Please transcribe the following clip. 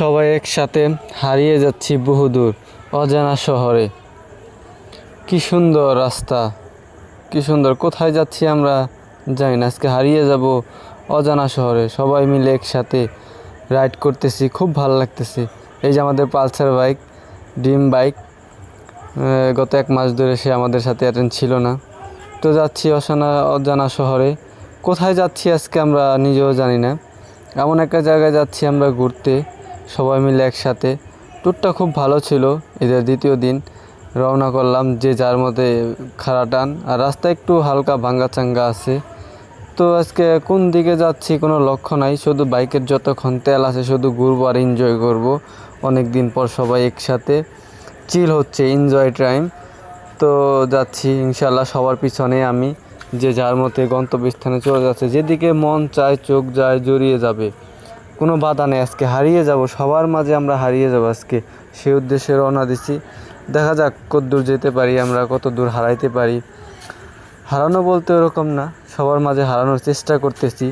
সবাই একসাথে হারিয়ে যাচ্ছি বহুদূর, অজানা শহরে। কি সুন্দর রাস্তা, কি সুন্দর। কোথায় যাচ্ছি আমরা জানি না, আজকে হারিয়ে যাব অজানা শহরে। সবাই মিলে একসাথে রাইড করতেছি, খুব ভালো লাগতেছে। এই যে আমাদের পালসার বাইক, ডিম বাইক গত এক মাস ধরে সে আমাদের সাথে অ্যাটেন্ড ছিল না। তো যাচ্ছি অজানা অজানা শহরে। কোথায় যাচ্ছি আজকে আমরা নিজেও জানি না। এমন একটা জায়গায় যাচ্ছি আমরা ঘুরতে। সবাই মিলে একসাথে। ট্যুরটা খুব ভালো ছিল, ঈদের দ্বিতীয় দিন। রওনা করলাম যে যার মধ্যে খাড়া টান আর রাস্তা একটু হালকা ভাঙ্গা চাঙ্গা আছে। তো আজকে কোন দিকে যাচ্ছি কোনো লক্ষ্য নাই, শুধু বাইকের যতক্ষণ তেল আছে শুধু ঘুরবো আর এনজয় করব। অনেক দিন পর সবাই একসাথে। চিল হচ্ছে এনজয় টাইম তো যাচ্ছি ইনশাল্লাহ সবার পিছনে আমি। যে যার মতে গন্তব্যস্থানে চলে যাচ্ছে। যেদিকে মন চায়, চোখ যায়, জড়িয়ে যাবে। কোনো বাধা নেই, আজকে হারিয়ে যাব, সবার মাঝে আমরা হারিয়ে যাব আজকে। সেই উদ্দেশ্যে রওনা দিছি দেখা যাক কত দূর যেতে পারি আমরা, কত দূর হারাইতে পারি। হারানো বলতে ওরকম না, সবার মাঝে হারানোর চেষ্টা করতেছি।